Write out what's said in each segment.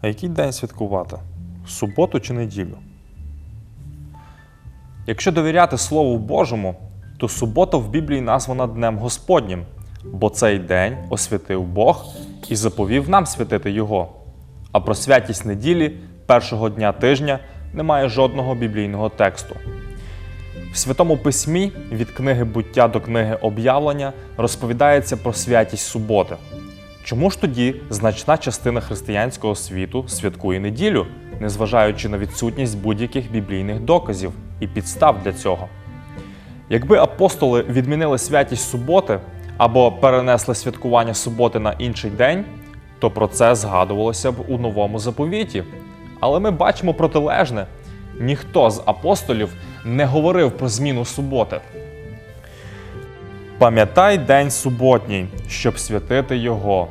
А який день святкувати? Суботу чи неділю? Якщо довіряти Слову Божому, то субота в Біблії названа Днем Господнім, бо цей день освятив Бог і заповів нам святити Його. А про святість неділі першого дня тижня немає жодного біблійного тексту. В Святому Письмі від книги буття до книги об'явлення розповідається про святість суботи. Чому ж тоді значна частина християнського світу святкує неділю, незважаючи на відсутність будь-яких біблійних доказів і підстав для цього? Якби апостоли відмінили святість суботи або перенесли святкування суботи на інший день, то про це згадувалося б у новому заповіті. Але ми бачимо протилежне: ніхто з апостолів не говорив про зміну суботи. Пам'ятай день суботній, щоб святити його.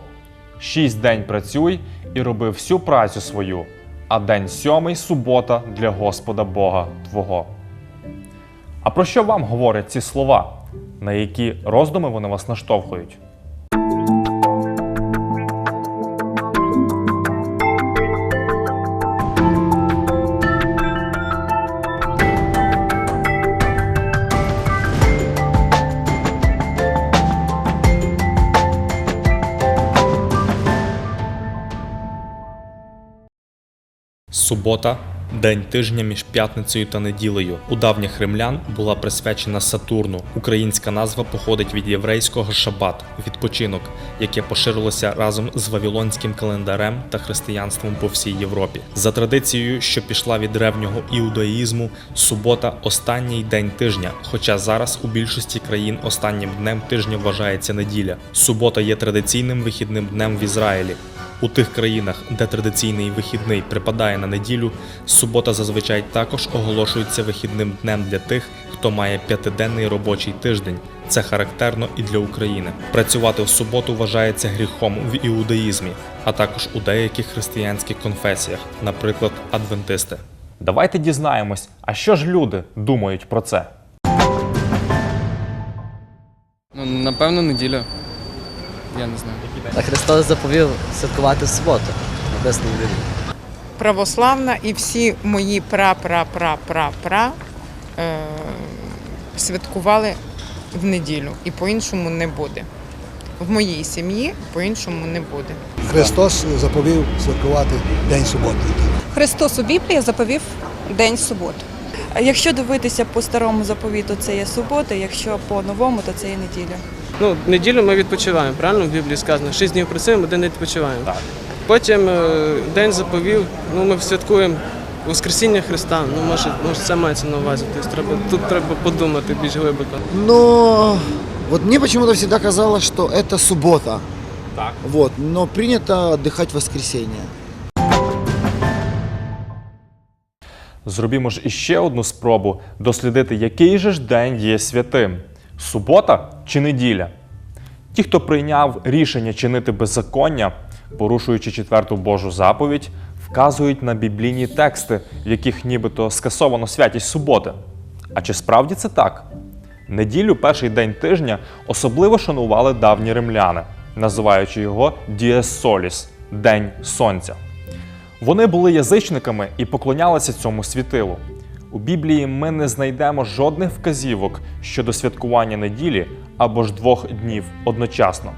Шість день працюй і роби всю працю свою, а день сьомий субота для Господа Бога Твого. А про що вам говорять ці слова? На які роздуми вони вас наштовхують? Субота день тижня між п'ятницею та неділею. У давніх римлян була присвячена Сатурну. Українська назва походить від єврейського шабат відпочинок, яке поширилося разом з вавилонським календарем та християнством по всій Європі. За традицією, що пішла від древнього іудаїзму, субота останній день тижня. Хоча зараз у більшості країн останнім днем тижня вважається неділя. Субота є традиційним вихідним днем в Ізраїлі. У тих країнах, де традиційний вихідний припадає на неділю, субота зазвичай також оголошується вихідним днем для тих, хто має п'ятиденний робочий тиждень. Це характерно і для України. Працювати в суботу вважається гріхом в іудаїзмі, а також у деяких християнських конфесіях, наприклад, адвентисти. Давайте дізнаємось, а що ж люди думають про це. Ну, напевно, неділя. Я не знаю. А Христос заповів святкувати в суботу, написано в православна і всі мої пра-пра-пра-пра-пра е, святкували в неділю. І по-іншому не буде. В моїй сім'ї по-іншому не буде. Христос заповів святкувати День суботи. Христос у Біблії заповів День суботу. Якщо дивитися по старому заповіту, це є субота, якщо по новому, то це є неділя. Ну, неділю ми відпочиваємо, правильно в Біблії сказано. Шість днів працюємо, один день відпочиваємо. Так. Потім е, день заповів, ну ми святкуємо Воскресіння Христа. Ну, може, може це мається на увазі. Тобто треба, тут треба подумати більш глибоко. Но вот мне почему-то всегда казалось, что это суббота. Так. Вот, но принято отдыхать в воскресенье. Зробімо ж іще одну спробу дослідити, який же ж день є святим субота чи неділя. Ті, хто прийняв рішення чинити беззаконня, порушуючи четверту Божу заповідь, вказують на біблійні тексти, в яких нібито скасовано святість суботи. А чи справді це так? Неділю, перший день тижня, особливо шанували давні римляни, називаючи його Діес Соліс День Сонця. Вони були язичниками і поклонялися цьому світилу. У Біблії ми не знайдемо жодних вказівок щодо святкування неділі або ж двох днів одночасно.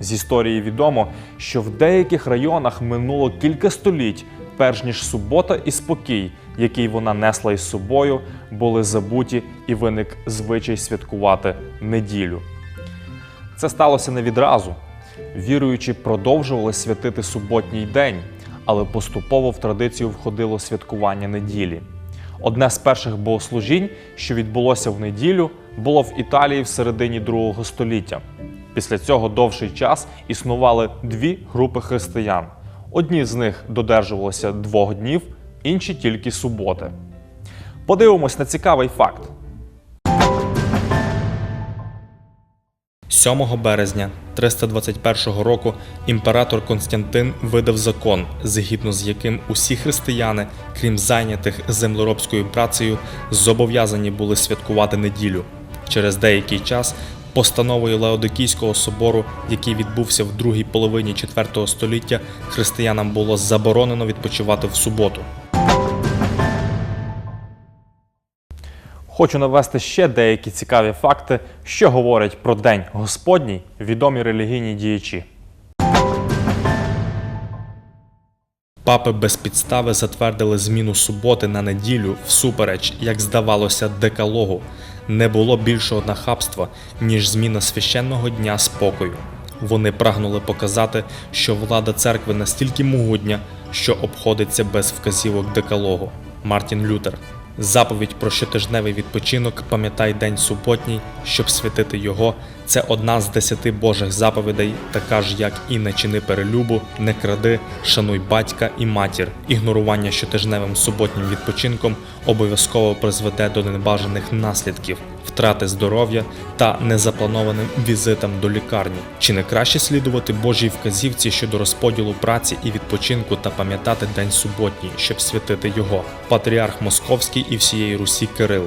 З історії відомо, що в деяких районах минуло кілька століть, перш ніж субота і спокій, який вона несла із собою, були забуті і виник звичай святкувати неділю. Це сталося не відразу. Віруючі продовжували святити суботній день, але поступово в традицію входило святкування неділі. Одне з перших богослужінь, що відбулося в неділю, було в Італії в середині другого століття. Після цього довший час існували дві групи християн. Одні з них додержувалися двох днів, інші тільки суботи. Подивимось на цікавий факт. 7 березня 321 року імператор Константин видав закон, згідно з яким усі християни, крім зайнятих землеробською працею, зобов'язані були святкувати неділю. Через деякий час Постановою Леодикійського собору, який відбувся в другій половині IV століття, християнам було заборонено відпочивати в суботу. Хочу навести ще деякі цікаві факти, що говорять про День Господній відомі релігійні діячі. Папи без підстави затвердили зміну суботи на неділю всупереч, як здавалося, декалогу. Не було більшого нахабства, ніж зміна священного дня спокою. Вони прагнули показати, що влада церкви настільки могутня, що обходиться без вказівок декалогу. Мартін Лютер. Заповідь про щотижневий відпочинок пам'ятай день суботній, щоб святити його. Це одна з десяти Божих заповідей, така ж як і не чини перелюбу, не кради, шануй батька і матір. Ігнорування щотижневим суботнім відпочинком обов'язково призведе до небажаних наслідків, втрати здоров'я та незапланованим візитам до лікарні. Чи не краще слідувати Божій вказівці щодо розподілу праці і відпочинку та пам'ятати день суботній, щоб святити його? Патріарх Московський і всієї Русі Кирил.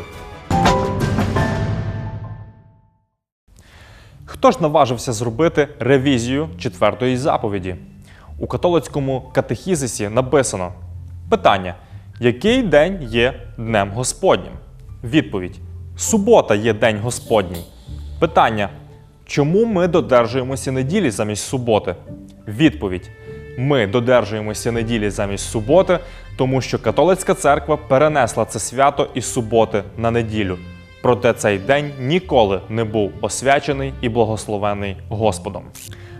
Хто ж наважився зробити ревізію четвертої заповіді? У католицькому катехізисі написано питання: який день є Днем Господнім? Відповідь: Субота є День Господній. Питання: чому ми додержуємося неділі замість суботи? Відповідь: Ми додержуємося неділі замість суботи, тому що католицька церква перенесла це свято із суботи на неділю. Проте цей день ніколи не був освячений і благословений Господом.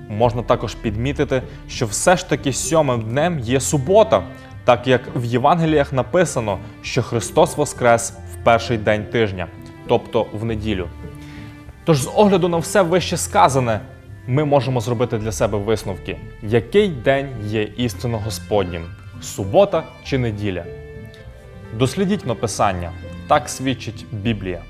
Можна також підмітити, що все ж таки сьомим днем є субота, так як в Євангеліях написано, що Христос воскрес в перший день тижня, тобто в неділю. Тож, з огляду на все вище сказане, ми можемо зробити для себе висновки, який день є істинно Господнім субота чи неділя. Дослідіть написання, так свідчить Біблія.